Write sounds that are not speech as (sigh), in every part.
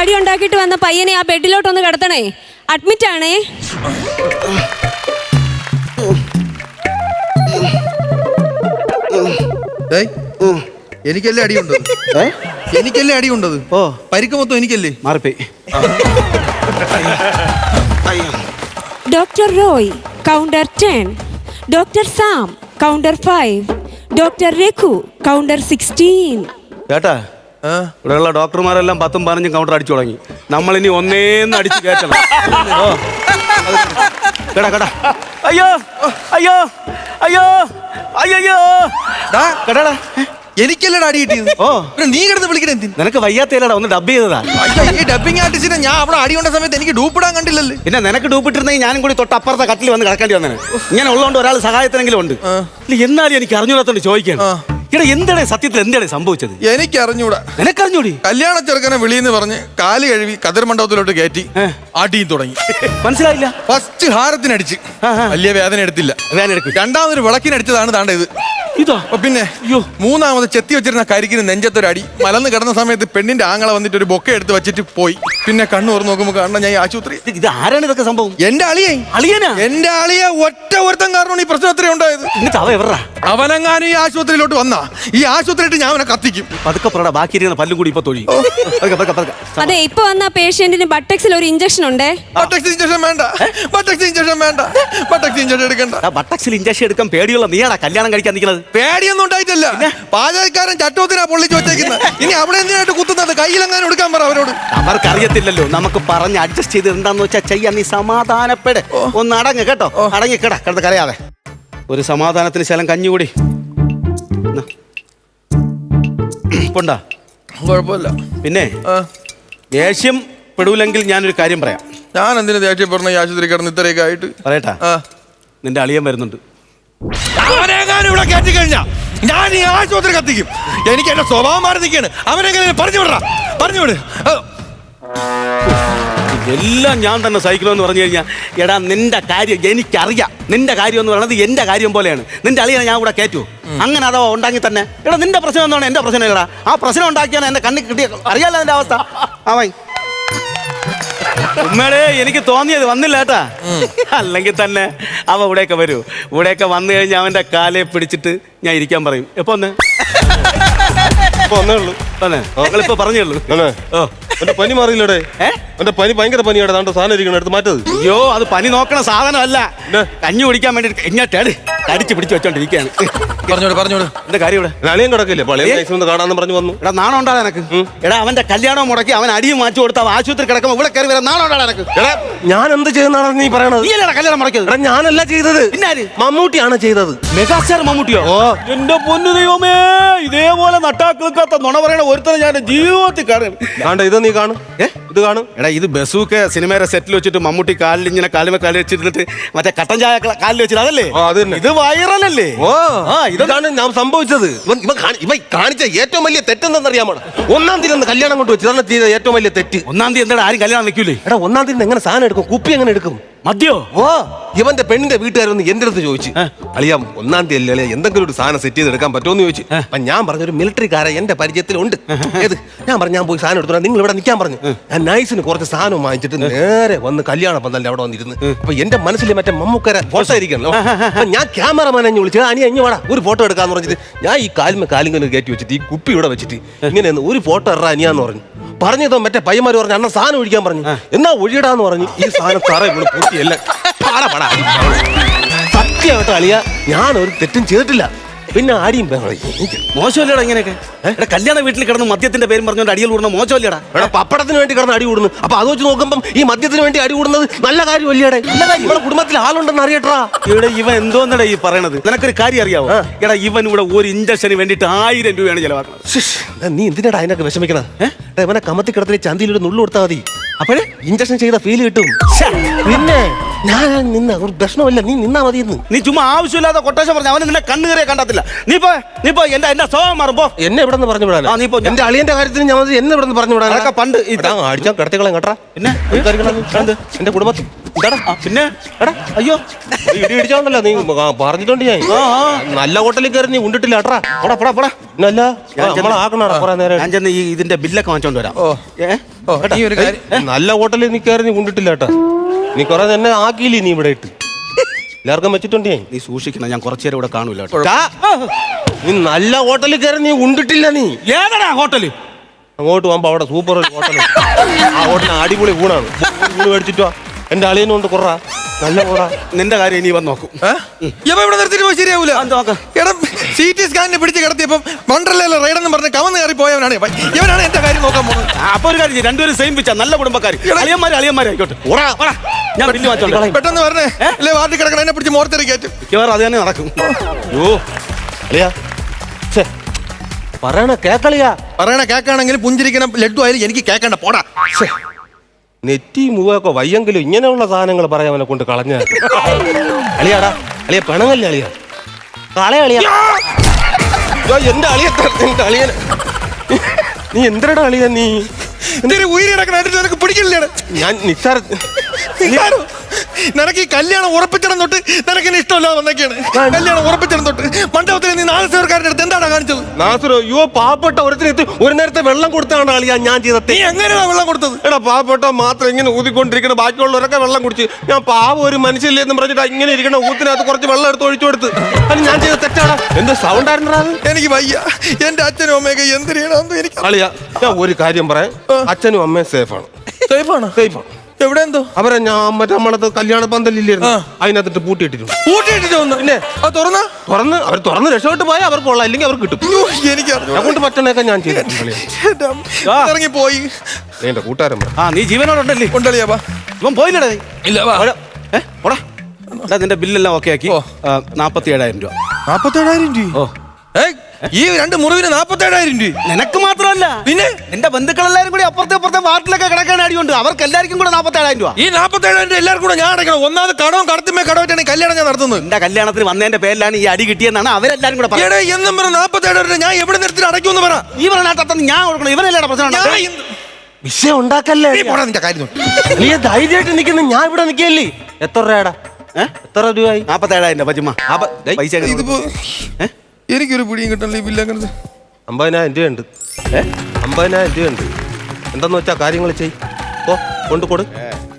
അടി ഉണ്ടാക്കിയിട്ട് വന്ന പയ്യനെ ആ ബെഡിലോട്ടൊന്ന് കിടത്തണേ. അഡ്മിറ്റ് ആണേ. എനിക്കല്ലേ അടിയുണ്ടത് എനിക്കല്ലേ അടിയുണ്ടത്? ഓ. പരിക്ക് മൊത്തം എനിക്കല്ലേ? മാറിപ്പോയി. Doctor Roy counter ten doctor Sam counter five doctor Raghu counter sixteen കേട്ടാ ഇവിടെയുള്ള ഡോക്ടർമാരെല്ലാം പത്തും പതിനഞ്ചും കൗണ്ടർ അടിച്ചു തുടങ്ങി. നമ്മൾ ഇനി ഒന്നേന്ന് അടിച്ച് കയറ്റണം. കേടാ കേടാ. അയ്യോ അയ്യോ അയ്യോ അയ്യോ കേടാടാ. എനിക്കല്ലടാ അടി കിട്ടിയത്. ഓ. പിന്നെ നീ കിടന്ന് വിളിക്കണേ എന്തിന്? നിനക്ക് വയ്യാത്തേലടാ ഒന്ന് ഡബ് ചെയ്തതാ. ഈ ഡബിങ് ആർട്ടിസ്റ്റിനെ ഞാൻ അവിടെ അടി കൊണ്ട സമയത്ത് എനിക്ക് ഡൂപ്പിടാൻ കണ്ടില്ലല്ലേ? പിന്നെ നിനക്ക് ഡൂപ്പിട്ടിരുന്നെങ്കിൽ ഞാനും കൂടി തൊട്ട് അപ്പുറത്തെ കട്ടിൽ വന്ന് കിടക്കേണ്ടി വന്നേ ഇങ്ങനെ ഉള്ളതുകൊണ്ട് ഒരാൾ സഹായത്തിനെങ്കിലും ഉണ്ട്. എന്നാലും എനിക്ക് അറിഞ്ഞൂടാത്തോണ്ട് ചോദിക്കണം. ഇവിടെ എന്താണ് സത്യത്തിൽ എന്താണ് സംഭവിച്ചത്? എനിക്ക് അറിഞ്ഞൂടാ നിനക്കറിഞ്ഞൂടി? കല്യാണ ചെറുക്കനെ വിളിയെന്ന് പറഞ്ഞ് കാൽ കഴുകി കതിർ മണ്ഡപത്തിലോട്ട് കയറ്റി ആട്ടിയും അടിയും തുടങ്ങി. മനസ്സിലായില്ല? ഫസ്റ്റ് ഹാരത്തിനടിച്ച്. വലിയ വേദന എടുത്തില്ല. വേദന എടുക്കും. രണ്ടാമതൊരു വിളക്കിനടിച്ചതാണ് താണ്ട ഇത്. ഇതോ. അപ്പൊ പിന്നെ അയ്യോ. മൂന്നാമത് ചെത്തി വെച്ചിരുന്ന കരിക്കിന് നെഞ്ചത്തൊരു അടി മലന്ന് കിടന്ന സമയത്ത് പെണ്ണിന്റെ ആങ്ങളെ വന്നിട്ട് ഒരു ബൊക്കെ എടുത്ത് വെച്ചിട്ട് പോയി. പിന്നെ കണ്ണു തുറന്ന് നോക്കുമ്പോ കാണണം ഞാൻ ഈ ആശുപത്രി. ഇത് ഇത് ആരാണ് ഇതൊക്കെ സംഭവം? എന്റെ അളിയെ അളിയനാ? എന്റെ അളിയെ ഒറ്റ ഒരുത്തം കാരണമാണ് ഈ പ്രശ്നം അത്രയും ഉണ്ടായത്. എന്നിട്ട് അവ എവറാ അവനെങ്ങാനും ഈ ആശുപത്രിയിലോട്ട് വന്നാ. ഈ ആശുപത്രിയിട്ട് ഞാൻ അവനെ കത്തിക്കും. പതുക്കെ പറടാ ബാക്കി ഇരിക്കുന്ന പല്ലും കൂടി ഇപ്പൊ തൊഴി പതുക്കെ, പതുക്കെ, പതുക്കെ. അതെ ഇപ്പൊ വന്ന പേഷ്യന്റിന് ബട്ടക്സിൽ ഒരു ഇഞ്ചക്ഷൻ ഉണ്ടേ? ബട്ടക്സ് ഇഞ്ചക്ഷൻ വേണ്ട. ബട്ടക്സ് ഇഞ്ചക്ഷൻ വേണ്ട. ബട്ടക്സ് ഇഞ്ചക്ഷൻ എടുക്കണ്ട. ആ ബട്ടക്സിൽ ഇഞ്ചക്ഷൻ എടുക്കാൻ പേടിയുള്ള നീയാടാ കല്യാണം കഴിക്കാൻ നിൽക്കുന്നത്? പേടിയൊന്നും ഉണ്ടായിട്ടില്ല. പാചകക്കാരൻ ചട്ടോത്തിനാ പൊള്ളിച്ചു വെച്ചേക്കുന്നത് ഇനി അവിടെ എന്തിനായിട്ട് കുത്തുന്നത്? കയ്യിലെങ്ങാനും എടുക്കാൻ പറ അവരോട്. അവർക്ക് അറിയത്തില്ലല്ലോ നമുക്ക് പറഞ്ഞ് അഡ്ജസ്റ്റ് ചെയ്ത് എന്താന്ന് വെച്ചാൽ ചെയ്യാൻ നീ സമാധാനപ്പെട്. ഒന്ന് അടങ്ങ് കേട്ടോ. അടങ്ങി കേടാ. കിടന്ന് കരയാതെ. ഒരു സമാധാനത്തിന് ശലം കഞ്ഞുകൂടി കുഴപ്പമില്ല. പിന്നെ? ദേഷ്യം പെടൂലെങ്കിൽ ഞാനൊരു കാര്യം പറയാം. ഞാൻ എന്തിനു ദേഷ്യപ്പെടുന്ന പറഞ്ഞു ആശുപത്രി കിടന്ന് ഇത്രയൊക്കെ ആയിട്ട്. പറയട്ടാ. നിന്റെ അളിയൻ വരുന്നുണ്ട്. അവനെങ്ങാനും ഇവിടെ കയറ്റി കഴിഞ്ഞാ? ഞാൻ ഈ ആശുപത്രി കത്തിക്കും. എനിക്ക് എന്റെ സ്വഭാവം മാറി നിൽക്കാണ് അവനെങ്ങനെ പറഞ്ഞു വിടറ. പറഞ്ഞു വിട്. ആ, എല്ലാം ഞാൻ തന്നെ സഹിക്കണമെന്ന് പറഞ്ഞു കഴിഞ്ഞാൽ എടാ നിന്റെ കാര്യം എനിക്കറിയാം. നിന്റെ കാര്യം എന്ന് പറയുന്നത് എന്റെ കാര്യം പോലെയാണ്. നിന്റെ അളിയനെ ഞാൻ ഇവിടെ കയറ്റു അങ്ങനെ അഥവാ ഉണ്ടാക്കി തന്നെ. എടാ നിന്റെ പ്രശ്നം എന്താണ്? എന്റെ പ്രശ്നം എടാ ആ പ്രശ്നം ഉണ്ടാക്കിയാണ് എന്റെ കണ്ണിൽ കിട്ടിയ അറിയാലോ എന്റെ അവസ്ഥ? അവൻ ഉമ്മയുടെ എനിക്ക് തോന്നിയത് വന്നില്ല കേട്ടാ. അല്ലെങ്കിൽ തന്നെ അവ ഇവിടെയൊക്കെ വരൂ. ഇവിടെയൊക്കെ വന്നു കഴിഞ്ഞാൽ അവന്റെ കാലെ പിടിച്ചിട്ട് ഞാൻ ഇരിക്കാൻ പറയും. എപ്പോ ഒന്ന് നിങ്ങളിപ്പോ പറഞ്ഞേ ഉള്ളൂ. ആണോ? ഓ. എന്റെ പനി മാറിയില്ലടേ. എന്റെ പനി ഭയങ്കര സാധനം ഇരിക്കണം എടുത്ത് മാറ്റത് അയ്യോ അത് പനി നോക്കണ സാധനമല്ല? കഞ്ഞി കുടിക്കാൻ വേണ്ടി എങ്ങോട്ടാണ് കടിച്ച് പിടിച്ചു വെച്ചോണ്ടിരിക്കുകയാണ്. പറഞ്ഞോട് പറഞ്ഞോട് എന്റെ കാര്യം ഇവിടെ? അളിയും കിടക്കില്ലേ? പള്ളിയും അളിയൻ നൈസ് ഒന്ന് കാണാന്ന് പറഞ്ഞു വന്നു. എടാ നാണം എനക്ക് എടാ അവന്റെ കല്യാണം മുടക്കി അവൻ അടിയും മാറ്റി കൊടുത്ത ആശുപത്രി കിടക്കുമ്പോൾ ഇവിടെ കയറി വരാൻ നാണം എനക്ക് എടാ ഞാൻ എന്ത് ചെയ്യുന്നതാണ് നീ പറയണത്? നീ അല്ലടാ കല്യാണം മുടക്കിയത്? എടാ ഞാനല്ല ചെയ്തത്. പിന്നാര്? മമ്മൂട്ടിയാണ് ചെയ്തത്. മെഗാസ്റ്റാർ മമ്മൂട്ടിയോ? ഓ. എന്റെ പൊന്നു ദൈവമേ ഇതേപോലെ നട്ടാക്കിൾക്കാത്ത നുണ പറയണ ഒരുത്തനെ ഞാൻ ജീവിതത്തിൽ കാണും കാണ്ട ഇത് നീ കാണും. ഏ? ഇത് കാണും. എടാ ഇത് ബസൂക്ക് സിനിമയുടെ സെറ്റിൽ വെച്ചിട്ട് മമ്മൂട്ടി കാലിൽ ഇങ്ങനെ കാലിമ കാലിൽ വെച്ചിരുന്നിട്ട് മറ്റേ കട്ടൻ ചായ കാലിൽ വെച്ചിട്ട് അതല്ലേ? ആ, അത് തന്നെ. ഇത് വൈറലല്ലേ? ഓ ആ ഇത് ഇതാണ് ഞാൻ സംഭവിച്ചത്. ഇവൻ ഇവൻ കാണി- ഇവൻ കാണിച്ച ഏറ്റവും വലിയ തെറ്റെന്തെന്നറിയാമോ? ഒന്നാം തീയതി കല്യാണം കൊണ്ട് വെച്ചു. ഇതാണ് ചെയ്ത ഏറ്റവും വലിയ തെറ്റ്. ഒന്നാം തീയതി എന്താ ആരും കല്യാണം വെക്കൂലേ? എടാ ഒന്നാം തീയതി എങ്ങനെ സാധനം എടുക്കും? കുപ്പി എങ്ങനെ എടുക്കും? മദ്യോ? ഓ ഇവന്റെ പെണ്ണിന്റെ വീട്ടുകാരൊന്ന് എന്റെ അടുത്ത് ചോദിച്ചു. അളിയാ ഒന്നാം തീയതി അല്ലേ? എന്തെങ്കിലും ഒരു സാധനം സെറ്റ് ചെയ്ത് എടുക്കാൻ പറ്റുമെന്ന് ചോദിച്ചു. അപ്പൊ ഞാൻ പറഞ്ഞു ഒരു മിലിറ്ററിക്കാരെ എന്റെ പരിചയത്തിലുണ്ട്. ഏത്? ഞാൻ പറഞ്ഞു ഞാൻ പോയി സാധനം എടുത്തു നിങ്ങൾ ഇവിടെ നിൽക്കാൻ പറഞ്ഞു. ഞാൻ നൈസിന് കുറച്ച് സാധനം വാങ്ങിച്ചിട്ട് നേരെ വന്ന് കല്യാണ പന്തലിന്റെ അവിടെ വന്നിരുന്നു. അപ്പൊ എന്റെ മനസ്സിൽ മറ്റേ മമ്മൂക്കര ഫോട്ടോ ഇരിക്കണല്ലോ. അപ്പൊ ഞാൻ ക്യാമറമാനെ വിളിച്ചു അനി അഞ്ഞു വാടാ ഒരു ഫോട്ടോ എടുക്കാന്ന് പറഞ്ഞിട്ട് ഞാൻ ഈ കാലിമ കാലിങ്ങനെ കയറ്റി വെച്ചിട്ട് ഈ കുപ്പി ഇവിടെ വെച്ചിട്ട് ഇങ്ങനെ ഒരു ഫോട്ടോ ഇറ അനിയാന്ന് പറഞ്ഞു. പറഞ്ഞതോ മറ്റേ പയ്യന്മാര് പറഞ്ഞു അണ്ണ സാധനം ഒഴിക്കാൻ പറഞ്ഞു. എന്നാ ഒഴിയടാന്ന് പറഞ്ഞു. ഈ സാധനം തറ ഇവിടെ പാടാ സത്യമായിട്ട് അളിയ ഞാൻ ഒരു തെറ്റും ചെയ്തിട്ടില്ല. പിന്നെ ബഹളവും. മോശമല്ലേടാ ഇങ്ങനെയൊക്കെ? എടാ കല്യാണ വീട്ടിൽ കിടന്ന് മദ്യത്തിന്റെ പേരും പറഞ്ഞുകൊണ്ട് അടിയിൽ കൂടുന്ന മോശമല്ലേടാ? എടാ പപ്പടത്തിന് വേണ്ടി കിടന്ന് അടി കൂടുന്നു. അപ്പൊ അത് വെച്ച് നോക്കുമ്പോ ഈ മദ്യത്തിന് വേണ്ടി അടി കൂടുന്നത് നല്ല കാര്യമല്ലേടെ? ഇവിടെ കുടുംബത്തിൽ ആളുണ്ടെന്ന് അറിയട്ടാ ഇവിടെ ഇവൻ എന്തോന്നടാ ഈ പറയണത്? നിനക്കൊരു കാര്യം അറിയാവോ? എടാ ഇവൻ ഇവിടെ ഒരു ഇഞ്ചക്ഷന് വേണ്ടിട്ട് ആയിരം രൂപയാണ് ചെലവാക്കുന്നത്. നീ എന്തിനാടാ അതിനൊക്കെ വിഷമിക്കണത്? ഏഹ് ഇവനെ കമത്തി കിടത്തിലെ ചന്തിയിൽ ഒരു നുള്ളു കൊടുത്താൽ മതി. അപ്പോഴേ? ഇഞ്ചക്ഷൻ ചെയ്ത ഫീൽ കിട്ടും. പിന്നെ? ഞാൻ നിന്ന ഒരു പ്രശ്നമില്ല നീ നിന്നാ മതിയെന്ന്. നീ ചുമ്മാ ആവശ്യമില്ലാതെ കൊട്ടേഷൻ പറഞ്ഞു അവന് നിന്നെ കണ്ണുകറിയെ കണ്ടത്തില്ല. നീ പോ നീ പോ എന്റെ എന്റെ സ്വഭാവം മാറും പോ. എന്നെ ഇവിടെ നിന്ന് പറഞ്ഞു വിടാൻ ആ, നീ പോ. എന്റെ അളിയന്റെ കാര്യത്തിന് ഞാൻ മതി എന്നെ ഇവിടെ നിന്ന് പറഞ്ഞു വിടാൻ അതൊക്കെ പണ്ട് ഇതാ അടിച്ചാൽ കിടത്തികളെ കേട്ടാ. പിന്നെ? എന്റെ കുടുംബത്തിൽ പിന്നെ? എടാ. അയ്യോ. ഇടി ഇടിച്ചോണ്ടല്ലോ നീ പറഞ്ഞിട്ടുണ്ട് ഞാൻ. നല്ല ഹോട്ടലിൽ കയറി നീ ഉണ്ടിട്ടില്ല കേട്ടാ. പടാ പോടാ പോടാ. പിന്നല്ല നമ്മൾ ആക്കണടാ കുറെ നേരം ഞാൻ ചെന്ന് ഈ ഇതിന്റെ ബില്ലൊക്കെ വാങ്ങിച്ചോണ്ട് വരാം. ഓ. ഏ? ഓ നീ ഒരു കാര്യം നല്ല ഹോട്ടലിൽ നീ കയറി നീ കൊണ്ടിട്ടില്ല കേട്ടാ. നീ കുറെ തന്നെ ആക്കിയില്ലേ നീ ഇവിടെ ഇട്ട്? എല്ലാവർക്കും വെച്ചിട്ടുണ്ട്? ഞാൻ നീ സൂക്ഷിക്കണം ഞാൻ കുറച്ചു നേരം ഇവിടെ കാണൂല കേട്ടോ. നീ നല്ല ഹോട്ടലിൽ കയറി നീ ഉണ്ടിട്ടില്ല നീ. ഏതാടാ ഹോട്ടൽ? അങ്ങോട്ട് പോകുമ്പോ അവിടെ സൂപ്പർ ഹോട്ടൽ ആ ഹോട്ടലിന് അടിപൊളി ഊണാണ്. ഊണ് മേടിച്ചിട്ടോ എന്റെ അളിയനും കൊണ്ട് കുറ. നല്ല കൂടാ നിന്റെ കാര്യം ഇനി വന്ന് നോക്കും? ഇവ ഇവിടെ നിർത്തിട്ട് പോയി ശരിയാവൂല. നോക്കാം? എടാ സി ടി സ്കാനിന് പിടിച്ച് കിടത്തിയപ്പം വണ്ടർലയിലെ റൈഡെന്ന് പറഞ്ഞ് കവന്ന് കയറി പോയവനാണ്. ഇവൻ. ഇവനാണ് എന്റെ കാര്യം നോക്കാൻ പോകുന്നത്. അപ്പൊ ഒരു കാര്യം ചെയ്യ്, രണ്ടുപേരും സെയിം പിച്ച നല്ല കുടുംബക്കാർ അളിയന്മാര് അളിയന്മാരായിക്കോട്ടെ ഓടാ ഞാൻ പെട്ടെന്ന് പറഞ്ഞേ അല്ലെ വാർഡിൽ കിടക്കണം എന്നെ പിടിച്ച് മോർത്തറി കയറ്റും. മിക്കവാറും അത് തന്നെ നടക്കും. യോ അളിയാ. ഛെ, പറയണ കേക്കളിയാ. പറയണ കേക്കാണെങ്കിൽ പുഞ്ചിരിക്കണ ലഡ്ഡു ആയാലും എനിക്ക് കേക്കണ്ട. പോടാ. ഛെ, നെറ്റി മൂവൊക്കെ വയ്യെങ്കിലും ഇങ്ങനെയുള്ള സാധനങ്ങൾ പറയാൻ അവനെ കൊണ്ട് കളഞ്ഞ. (laughs) അളിയാടാ. അളിയ പെണങ്ങല്ലേ അളിയ? കളയ അളിയ. എന്റെ അളിയ എന്റെ അളിയൻ. നീ എന്തരടാ അളിയ നീ? എന്തൊരു ഉയരി കിടക്കണായിട്ട് നിനക്ക് പിടിക്കില്ലേ ഞാൻ നിസ്സാര നിസാരോ? നിനക്ക് ഈ കല്യാണം ഉറപ്പിച്ചിടം തൊട്ട് നിനക്ക് എന്നെ ഇഷ്ടമല്ലാതെ വന്നൊക്കെയാണ് കല്യാണം ഉറപ്പിച്ചിടം തൊട്ട്. മണ്ഡപത്തിൽ നീ നാല് സേർക്കാരുടെ അടുത്ത് എന്താണ് കാണിച്ചത്? നാസുരോ യോ പാവപ്പെട്ട ഒരുത്തിനെത്തി ഒരു നേരത്തെ വെള്ളം കൊടുത്താണ് അളിയ ഞാൻ ചെയ്ത നീ എങ്ങനെയാണ് വെള്ളം കൊടുത്തത്? എടാ പാവപ്പെട്ട മാത്രം ഇങ്ങനെ ഊതിക്കൊണ്ടിരിക്കണം ബാക്കിയുള്ളവരൊക്കെ വെള്ളം കുടിച്ച്. ഞാൻ പാവം ഒരു മനുഷ്യല്ലേ എന്ന് പറഞ്ഞിട്ട് ഇങ്ങനെ ഇരിക്കണ ഊത്തിനകത്ത് കുറച്ച് വെള്ളം എടുത്ത് ഒഴിച്ചു കൊടുത്ത്. അത് ഞാൻ ചെയ്ത തെറ്റാണ്. എന്ത് സൗണ്ട് ആയിരുന്നടാ എനിക്ക് വയ്യ. എന്റെ അച്ഛനും അമ്മയൊക്കെ എന്ത് ചെയ്യണമെന്ന് എനിക്ക് അളിയാ ഞാൻ ഒരു കാര്യം പറയാം. അച്ഛനും അമ്മയും സേഫാണ് സേഫാണ് സേഫാണ് എവിടെ എന്തോ? അവരെ ഞാൻ മറ്റേ നമ്മളത് കല്യാണ പന്തലില്ലായിരുന്നു. അതിനകത്തിട്ട് പൂട്ടിയിട്ടിരുന്നു. പൂട്ടിയിട്ടിട്ട് വന്നു. പിന്നെ അത് തുറന്ന? തുറന്ന് അവർ തുറന്ന് രക്ഷപ്പെട്ട് പോയാൽ അവർക്ക് കൊള്ളാം അല്ലെങ്കിൽ അവർക്ക് കിട്ടും. എനിക്ക് ഞാൻ കൊണ്ട് പറ്റണൊക്കെ ഞാൻ ചെയ്തിട്ടുണ്ട് ഇറങ്ങി പോയി എന്റെ കൂട്ടുകാരൻ ആ നീ ജീവനോടുണ്ടല്ലേ? കൊണ്ടളിയാ വാ ഇവൻ പോയില്ലടേ ഇല്ല വാ. ഓടാ. ഏ, നിന്റെ ബില്ലെല്ലാം ഓക്കെ ആക്കി. ഓ. നാപ്പത്തി ഏഴായിരം രൂപ. നാപ്പത്തേഴായിരം രൂപ? ഓ ഏയ്, ഈ രണ്ട് മുറിവിന് നാപ്പത്തേഴായിരം രൂപ. നിനക്ക് മാത്രമല്ല. പിന്നെ? നിന്റെ ബന്ധുക്കളെല്ലാരും കൂടി അപ്പുറത്തെ അപ്പുറത്തെ വാർഡിലൊക്കെ കിടക്കാൻ അടിയുണ്ട്. അവർക്ക് എല്ലാവർക്കും കൂടെ നാപ്പത്തേഴായിരം രൂപ. ഈ നാപ്പത്തേഴായിരം രൂപ എല്ലാവർക്കും കൂടെ ഞാൻ അടയ്ക്കണം. ഒന്നാമത് കടവും കടത്തുമേ കടവറ്റാണ് കല്യാണം ഞാൻ നടത്തുന്നത്. എന്റെ കല്യാണത്തിന് വന്നതിന്റെ പേരിലാണ് ഈ അടി കിട്ടിയെന്നാണ് അവരെല്ലാരും കൂടെ പറയുന്നത്. എന്നും പറഞ്ഞ നാപ്പത്തേഴായിരം ഞാൻ എവിടെ നിർത്തി അടയ്ക്കുമെന്ന് പറ. ഈ പറഞ്ഞാൽ ഞാൻ കൊടുക്കണം. ഇവനല്ലേടാ പ്രശ്നം വിഷയം ഉണ്ടാക്കല്ലേ? നീ ധൈര്യമായിട്ട് നിൽക്കുന്നു ഞാൻ ഇവിടെ നിൽക്കല്ലേ എത്ര രൂപയുടെ? എത്ര രൂപ നാപ്പത്തേഴായിരം അപ്പൊ, പൈസ എനിക്കൊരു പിടിയും കിട്ടണില്ല ഈ ബില്ല് അങ്ങനെ അമ്പതിനായിരം രൂപയുണ്ട് ഏ? അമ്പതിനായിരം രൂപയുണ്ട് എന്തെന്ന് വെച്ചാ കാര്യങ്ങൾ ചെയ്. ഓ കൊണ്ട് കൊടു.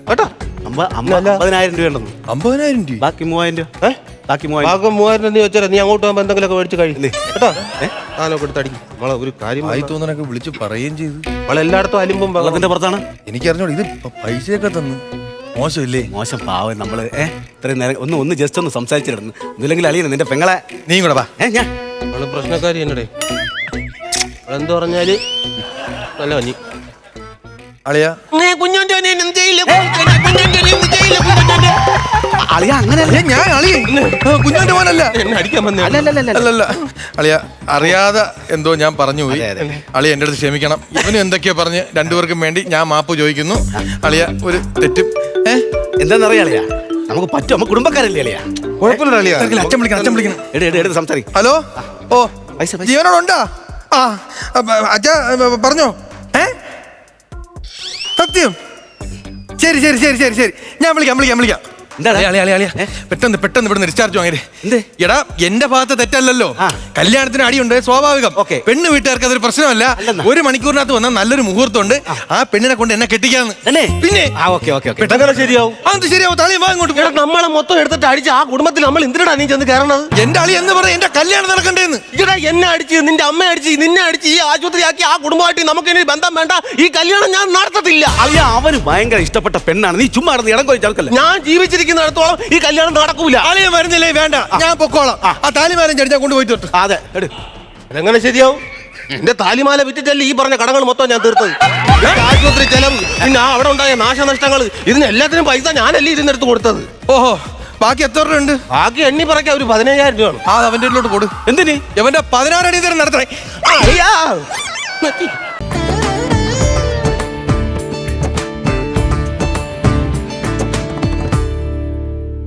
കേട്ടോ? അമ്പ- അമ്പ- അമ്പതിനായിരം രൂപ ഉണ്ടെന്ന്. അമ്പതിനായിരം രൂപ? ബാക്കി മൂവായിരം രൂപ. ഏ? ബാക്കി മൂവായിരം ഭാഗം മൂവായിരം രൂപ നീ വെച്ചാൽ നീ അങ്ങോട്ട് പോകുമ്പോൾ എന്തെങ്കിലുമൊക്കെ മേടിച്ച് കഴിയില്ലേ കേട്ടോ? ഏഹ് എടുത്ത് അടിക്കും. നമ്മളെ ഒരു കാര്യം ആയി തോന്നനൊക്കെ വിളിച്ച് പറയുകയും ചെയ്തു. നമ്മളെല്ലായിടത്തും അലിമ്പും ബഹളവും. വെള്ളത്തിന്റെ പുറത്താണ്? എനിക്കറിഞ്ഞോളൂ ഇത് പ- പൈസയൊക്കെ തന്നു. മോശമില്ലേ? മോശം പാവം നമ്മൾ ഏ? ഇത്രയും നേരം ഒന്ന് ഒന്ന് ജസ്റ്റ് ഒന്ന് സംസാരിച്ചിരുന്നു. ഒന്നുമില്ലെങ്കിൽ അളിയനെ നിന്റെ പെങ്ങളെ. നീ കൂടെ വാ. ഏ ഞാൻ. അവൾ പ്രശ്നക്കാരി എന്നടേ. എന്ത് പറഞ്ഞാൽ നല്ല മഞ്ഞി അളിയ. അളിയ അങ്ങനെയല്ല. ഞാൻ അളിയ കുഞ്ഞോന്റെ മോനല്ല. എന്നെ അടിക്കാൻ വന്നേ. അല്ലല്ല. അളിയ അറിയാതെ എന്തോ ഞാൻ പറഞ്ഞു പോയി. അളിയ എന്റെ അടുത്ത് ക്ഷമിക്കണം. ഇവനും എന്തൊക്കെയോ പറഞ്ഞ് രണ്ടുപേർക്കും വേണ്ടി ഞാൻ മാപ്പ് ചോദിക്കുന്നു. അളിയ ഒരു തെറ്റും ഏ? എന്താണെന്നറിയാ അളിയ. നമുക്ക് പറ്റും. നമുക്ക് കുടുംബക്കാരല്ലേ അളിയാ. കുഴപ്പമില്ല അളിയാ. അച്ഛൻ വിളിക്കണം അച്ഛൻ വിളിക്കണം. എടു എടു എടുത്ത് സംസാരിക്കും. ഹലോ? ഓ പൈസ, പൈസ. ജീവനോടുണ്ടാ? ആ അച്ഛ പറഞ്ഞോ. ഏ? സത്യം. ശരി ശരി ശരി ശരി ശരി. ഞാൻ വിളിക്കാം വിളിക്കാം വിളിക്കാം. പെട്ടെന്ന് പെട്ടെന്ന് ഇവിടെ ഡിസ്ചാർജ് വാങ്ങി എടാ എന്റെ ഭാഗത്ത് തെറ്റല്ലല്ലോ. കല്യാണത്തിന് അടിയുണ്ട് സ്വാഭാവികം. ഓക്കേ. പെണ്ണ് വീട്ടുകാർക്ക് അതൊരു പ്രശ്നമല്ല. ഒരു മണിക്കൂറിനകത്ത് വന്നാൽ നല്ലൊരു മുഹൂർത്തമുണ്ട്. ആ. പെണ്ണിനെ കൊണ്ട് എന്നെ കെട്ടിക്കാന്ന്. പിന്നെ? ശരിയാവും. അത് ശരിയാവും? താളിയും വാ ഇങ്ങോട്ട്. എടാ നമ്മളെ മൊത്തം എടുത്തിട്ട് അടിച്ച് ആ കുടുംബത്തിൽ നമ്മൾ എന്തിനാ നീ ചെന്ന് കയറണത്? എന്റെ അളി എന്ന് പറഞ്ഞ എന്റെ കല്യാണം നടക്കണ്ടേന്ന്. ഇടാ എന്നെ അടിച്ച് നിന്റെ അമ്മ അടിച്ച് നിന്നെ അടിച്ച് ഈ ആശുപത്രിയാക്കി ആ കുടുംബമായിട്ട് നമുക്ക് ഇനി ബന്ധം വേണ്ട. ഈ കല്യാണം ഞാൻ നടത്തത്തില്ല. അല്ല അവന് ഭയങ്കര ഇഷ്ടപ്പെട്ട പെണ്ണാണ്. നീ ചുമ്മാ ഇടം കൊയി ഞാൻ ഞാൻ ജീവിച്ചിരിക്കുന്നിടത്തോളം ഈ കല്യാണം നടക്കൂല. അളിയ വരുന്നില്ലേ? വേണ്ട. ഞാൻ പൊക്കോളാം. ആ. താലിമാരൻ ചടിച്ചാൽ കൊണ്ടുപോയിട്ട് തൊട്ട് അതെ. എടു. എങ്ങനെ ശരിയാവും? എന്റെ താലിമാല വിറ്റിട്ടല്ലേ ഈ പറഞ്ഞ കടങ്ങൾ മൊത്തം ഞാൻ തീർത്തത്? ആശുപത്രി ചെലവ്. പിന്നെ ആ അവിടെ ഉണ്ടായ നാശനഷ്ടങ്ങൾ ഇതിന് എല്ലാത്തിനും പൈസ ഞാനല്ലേ ഇതിനെടുത്ത് കൊടുത്തത്? ഓഹോ. ബാക്കി എത്ര രൂപ ഉണ്ട്? ബാക്കി എണ്ണി പറയ്ക്ക ഒരു പതിനയ്യായിരം രൂപ ആ അവന്റെ ഉള്ളിലോട്ട് കൊടു. എന്തിന്? എവന്റെ പതിനാറ് അടി തരം നടത്തണേ.